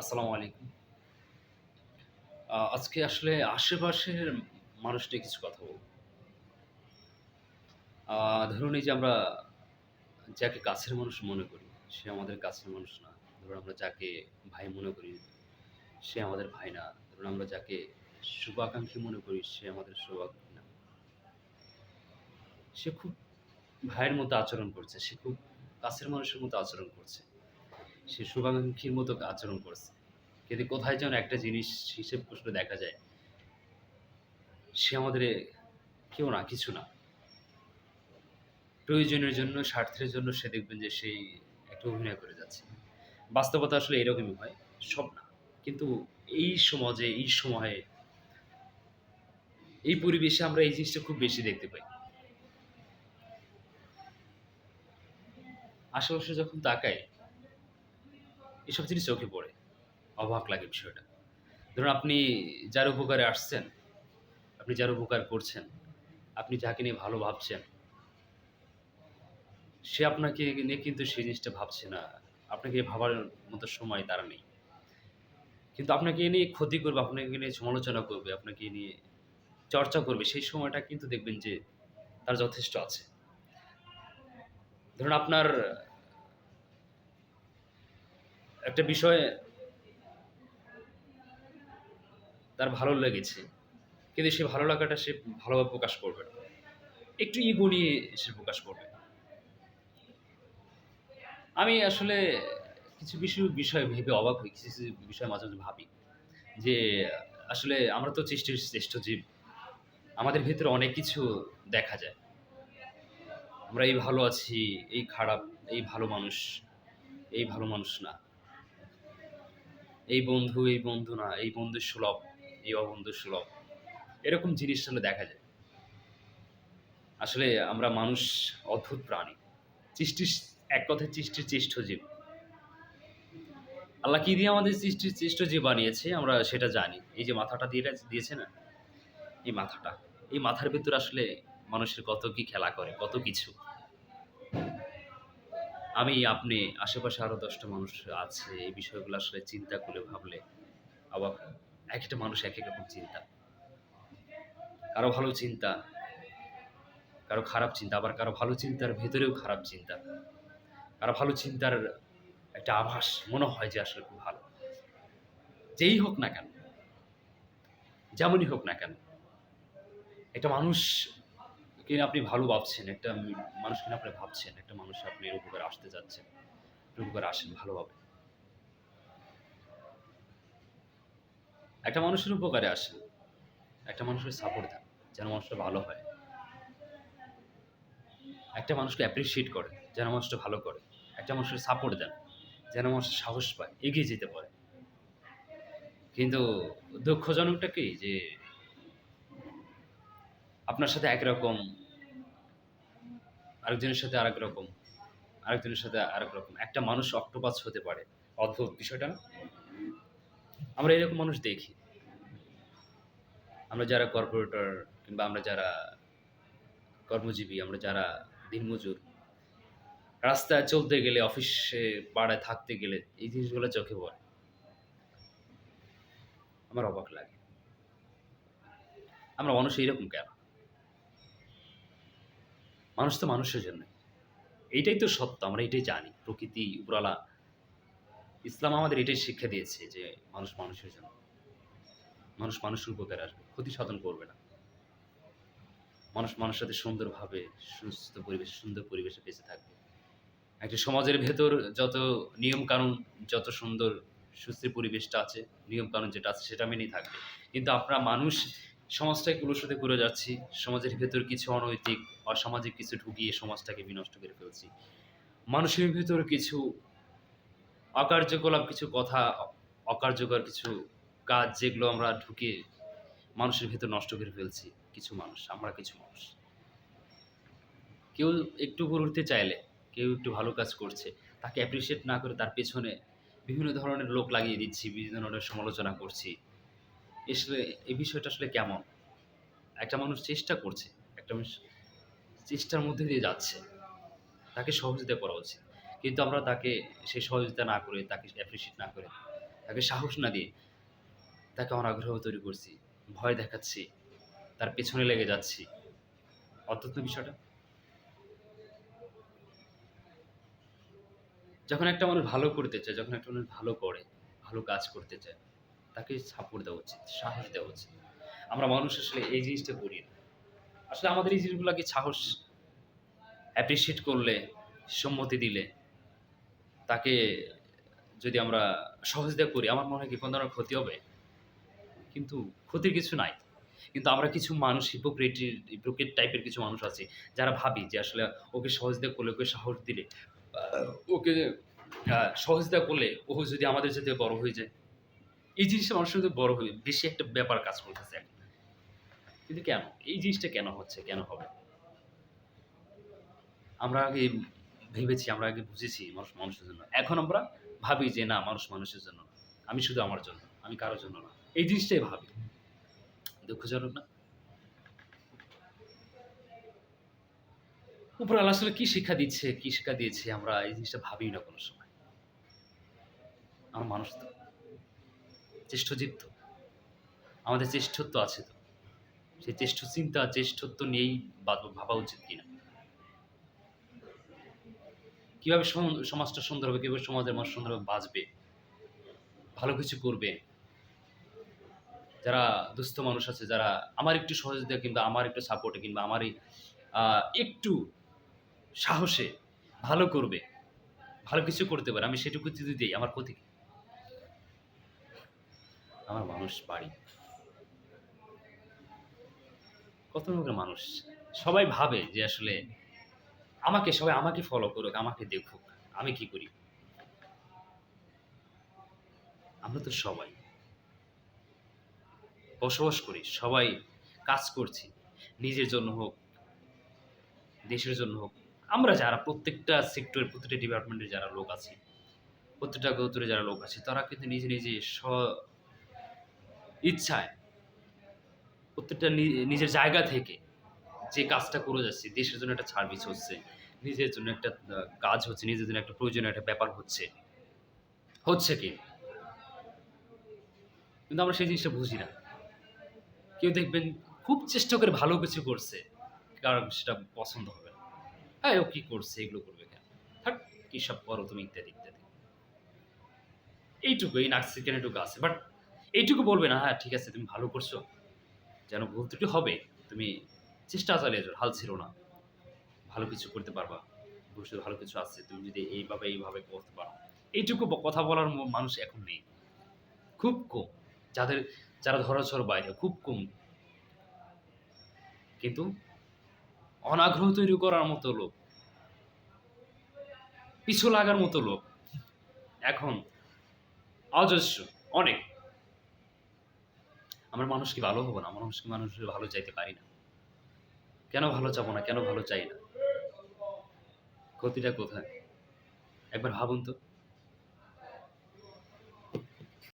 আসসালামু আলাইকুম। আজকে আসলে আশেপাশের মানুষ নিয়ে কিছু কথা বলব। ধরুন এই যে আমরা যাকে কাছের মানুষ মনে করি, সে আমাদের কাছের মানুষ না। ধরুন আমরা যাকে ভাই মনে করি, সে আমাদের ভাই না। ধরুন আমরা যাকে শুভাকাঙ্ক্ষী মনে করি, সে আমাদের শুভাকাঙ্ক্ষী না। সে খুব ভাইয়ের মতো আচরণ করছে। সে খুব কাছের মানুষের মতো আচরণ করছে। সে শুভাকাঙ্ক্ষীর মতো আচরণ করছে। কিন্তু কোথায় যেন একটা জিনিস হিসেব কষলে দেখা যায়। সে আমাদের কেউ না, কিছু না। প্রয়োজনের জন্য, স্বার্থের জন্য সে দেখবেন যে সেই একটা অভিনয় করে যাচ্ছে। বাস্তবতা আসলে এরকমই হয়। সব না। কিন্তু এই সমাজে, এই সময়ে এই পরিবেশে আমরা এই জিনিসটা খুব বেশি দেখতে পাই। আশেপাশে যখন তাকাই, এসব জিনিস চোখে পড়ে। অবাক লাগে বিষয়টা। ধরুন আপনি যার উপকারে আসছেন, আপনি যার উপকার করছেন, আপনি যাকে নিয়ে ভালো ভাবছেন সে আপনাকে নিয়ে কিন্তু সেই জিনিসটা ভাবছে না। আপনাকে ভাবার মতো সময় তার নেই। কিন্তু আপনাকে নিয়ে ক্ষতি করবে, আপনাকে নিয়ে সমালোচনা করবে, আপনাকে নিয়ে চর্চা করবে, সেই সময়টা কিন্তু দেখবেন যে তার যথেষ্ট আছে। ধরুন আপনার একটা বিষয় তার ভালো লেগেছে। কিন্তু সে ভালো লাগাটা সে ভালোভাবে প্রকাশ করবে না। একটু ইগো নিয়ে সে প্রকাশ করবে। আমি আসলে কিছু, কিছু বিষয় ভেবে অবাক হই। কিছু, কিছু বিষয় মাঝে, মাঝে ভাবি। যে আসলে আমরা তো সৃষ্টির শ্রেষ্ঠ জীব। আমাদের ভেতরে অনেক কিছু দেখা যায়। আমরা এই ভালো আছি, এই খারাপ, এই ভালো মানুষ, এই ভালো মানুষ না। এই বন্ধু, এই বন্ধু না, এই বন্ধু সুলভ, এই অবন্ধু সুলভ। এরকম জিনিস আসলে দেখা যায়। আসলে আমরা মানুষ অদ্ভুত প্রাণী। সৃষ্টির এক কথায় সৃষ্টির শ্রেষ্ঠ জীব। আল্লাহ কি দিয়ে আমাদের সৃষ্টির চেষ্ট জীব বানিয়েছে আমরা সেটা জানি। এই যে মাথাটা দিয়ে দিয়েছে না? এই মাথাটা। এই মাথার ভেতরে আসলে মানুষের কত কি খেলা করে, কত কিছু। আমি, আপনি, আশেপাশে আরও দশটা মানুষ আছে। এই বিষয়গুলো আসলে চিন্তা করে ভাবলে অবাক একেকটা মানুষ এক এক রকম চিন্তা। কারও ভালো চিন্তা, কারও খারাপ চিন্তা, আবার কারও ভালো চিন্তার ভেতরেও খারাপ চিন্তা। কারও ভালো চিন্তার একটা আভাস মনে হয় যে আসলে খুব ভালো। যেই হোক না কেন, যেমনই হোক না কেন, একটা মানুষকে আপনি ভালো ভাবছেন, একটা মানুষকে আপনি ভাবছেন, একটা মানুষ আপনার উপকার আসতে যাচ্ছেন। উপকারে আসেন ভালোভাবে। একটা মানুষের উপকারে আসেন। একটা মানুষের সাপোর্ট দেন, যেন মানুষটা ভালো হয়। একটা মানুষকে অ্যাপ্রিশিয়েট করে যেন মানুষটা ভালো করে। একটা মানুষের সাপোর্ট দেন, যেন মানুষটা সাহস পায়, এগিয়ে যেতে পারে। কিন্তু দুঃখজনকটা কি যে আপনার সাথে একরকম, আরেকজনের সাথে আরেক রকম, আরেকজনের সাথে আরেক রকম। একটা মানুষ অক্টোপাস হতে পারে। অদ্ভুত বিষয়টা না? আমরা এরকম মানুষ দেখি। আমরা যারা কর্পোরেটর কিংবা আমরা যারা কর্মজীবী, আমরা যারা দিনমজুর, রাস্তায় চলতে গেলে, অফিসে পাড়ায় থাকতে গেলে এই জিনিসগুলো চোখে পড়ে। আমার অবাক লাগে। আমরা মানুষ এইরকম কেন? মানুষ তো মানুষের জন্যই। এইটাই তো সত্য। আমরা এটাই জানি। প্রকৃতি, উপরওয়ালা, ইসলাম আমাদের এটাই শিক্ষা দিয়েছে যে মানুষ মানুষের জন্য। মানুষ মানুষের উপকারে আসবে। ক্ষতি সাধন করবে না। মানুষ মানুষের সাথে সুন্দরভাবে সুস্থ পরিবেশে, সুন্দর পরিবেশে বেঁচে থাকবে। একটা সমাজের ভেতর যত নিয়ম-কানুন, যত সুন্দর সুস্থির পরিবেশটা আছে, নিয়ম-কানুন যেটা আছে সেটা মেনেই থাকবে। কিন্তু আপনারা মানুষ সমাজটাকে কলুষিত করে যাচ্ছি। সমাজের ভেতর কিছু অনৈতিক, অসামাজিক কিছু ঢুকিয়ে সমাজটাকে বিনষ্ট করে ফেলছি। মানুষের ভেতর কিছু অকার্যকলাপ, কিছু কথা, অকার্যকর কিছু কাজ যেগুলো আমরা ঢুকিয়ে মানুষের ভেতর নষ্ট করে ফেলছি। কিছু মানুষ, আমরা কিছু মানুষ। কেউ একটু উপরে উঠতে চাইলে, কেউ একটু ভালো কাজ করছে, তাকে অ্যাপ্রিসিয়েট না করে তার পেছনে বিভিন্ন ধরনের লোক লাগিয়ে দিচ্ছি, বিভিন্ন ধরনের সমালোচনা করছি। আসলে এই বিষয়টা আসলে কেমন? একটা মানুষ চেষ্টা করছে, একটা মানুষ চেষ্টার মধ্যে দিয়ে যাচ্ছে। তাকে সহযোগিতা করা উচিত। কিন্তু আমরা তাকে সেই সহযোগিতা না করে, তাকে অ্যাপ্রিশিয়েট না করে, তাকে সাহস না দিয়ে তাকে অনাগ্রহ তৈরি করছি ভয় দেখাচ্ছি তার পেছনে লেগে যাচ্ছি অত্যন্ত বিষয়টা যখন একটা মানুষ ভালো করতে চায় যখন একটা মানুষ ভালো করে ভালো কাজ করতে চায় তাকে সাপোর্ট দেওয়া উচিত, সাহস দেওয়া উচিত। আমরা মানুষ আসলে এই জিনিসটা করি না। আসলে আমাদের এই জিনিসগুলোকে সাহস অ্যাপ্রিসিয়েট করলে, সম্মতি দিলে, তাকে যদি আমরা সহজতা করি, আমার মনে হয় কি কোনো ধরনের ক্ষতি হবে? কিন্তু ক্ষতির কিছু নাই। কিন্তু আমরা কিছু মানুষ হিপোক্রেট হিপোক্রেট টাইপের কিছু মানুষ আছে, যারা ভাবি যে আসলে ওকে সহজতা করলে, ওকে সাহস দিলে ওকে সহজতা করলে ও যদি আমাদের সাথে বড় হয়ে যায়। এই জিনিসটা মানুষের মধ্যে বড় হয়ে বেশি একটা ব্যাপার কাজ করতেছে কিন্তু কেন? এই জিনিসটা কেন হচ্ছে? কেন হবে? আমরা আগে ভেবেছি, আমরা আগে বুঝেছি মানুষ মানুষের জন্য। এখন আমরা ভাবি যে না, মানুষ মানুষের জন্য আমি শুধু আমার জন্য, আমি কারোর জন্য না। এই জিনিসটাই ভাবি। দুঃখজনক না? উপর আল্লাহ আসলে কি শিক্ষা দিচ্ছে, কি শিক্ষা দিয়েছে, আমরা এই জিনিসটা ভাবি না কোনো সময়। আমার মানুষ তো। চেষ্ঠজীব তো আমাদের চেষ্ঠত্ব আছে তো। সেই চেষ্ঠ চিন্তা চেষ্ঠত্ব নিয়েই ভাবা উচিত কিনা। কীভাবে সমাজটা সুন্দর হবে, কীভাবে সমাজের মানুষ সুন্দরভাবে বাঁচবে, ভালো কিছু করবে। যারা দুস্থ মানুষ আছে, যারা আমার একটু সহযোগিতা কিংবা আমার একটু সাপোর্টে কিংবা আমারই একটু সাহসে ভালো করবে, ভালো কিছু করতে পারে, আমি সেটুকু যদি দিই, আমার ক্ষতি? আমার মানুষ বাড়ি। কত রকমের মানুষ। সবাই ভাবে যে আসলে আমাকে সবাই আমাকে ফলো করুক, আমাকে দেখুক, আমি কি করি? আমরা তো সবাই বসবাস করি, সবাই কাজ করছি, নিজের জন্য হোক, দেশের জন্য হোক। আমরা যারা প্রত্যেকটা সেক্টরের প্রত্যেকটা ডিপার্টমেন্টের যারা লোক আছে, প্রত্যেকটা গৌতরে যারা লোক আছে, তারা কিন্তু নিজে নিজে স্ব ইচ্ছায় প্রত্যেকটা নিজের জায়গা থেকে যে কাজটা করে যাচ্ছে, দেশের জন্য একটা সার্ভিস হচ্ছে, নিজের জন্য একটা কাজ হচ্ছে, নিজের জন্য একটা প্রয়োজনীয় একটা ব্যাপার হচ্ছে হচ্ছে কি? কিন্তু আমরা সেই জিনিসটা বুঝি না। কেউ দেখবেন খুব চেষ্টা করে ভালো কিছু করছে, কারণ সেটা পছন্দ হবে না। হ্যাঁ ও কি করছে, এগুলো করবে কেন? থাক, কি সব করো তুমি, ইত্যাদি ইত্যাদি। এইটুকু এই নাক্সিকেন এটুকু আছে বাট এইটুকু বলবে না হ্যাঁ ঠিক আছে, তুমি ভালো করছ। যেন ভুল ত্রুটি হবে, তুমি চেষ্টা চালিয়ে যাও, হাল ছিল না। ভালো কিছু করতে পারবা, ভবিষ্যতে ভালো কিছু আছে, তুমি যদি এইভাবে এইভাবে করতে পারো। এইটুকু কথা বলার মানুষ এখন নেই। খুব কম। যাদের, যারা ধরাছড় বাইরে, খুব কম। কিন্তু অনাগ্রহ তৈরি করার মতো লোক, পিছু লাগার মতো লোক, এখন অজস্র, অনেক। আমরা মানুষ কি ভালো হব না? মানুষ কি মানুষের ভালো চাইতে পারি না। কেন ভালো চাবো না? কেন ভালো চাই না? ক্ষতিটা কোথায়? একবার ভাবুন তো।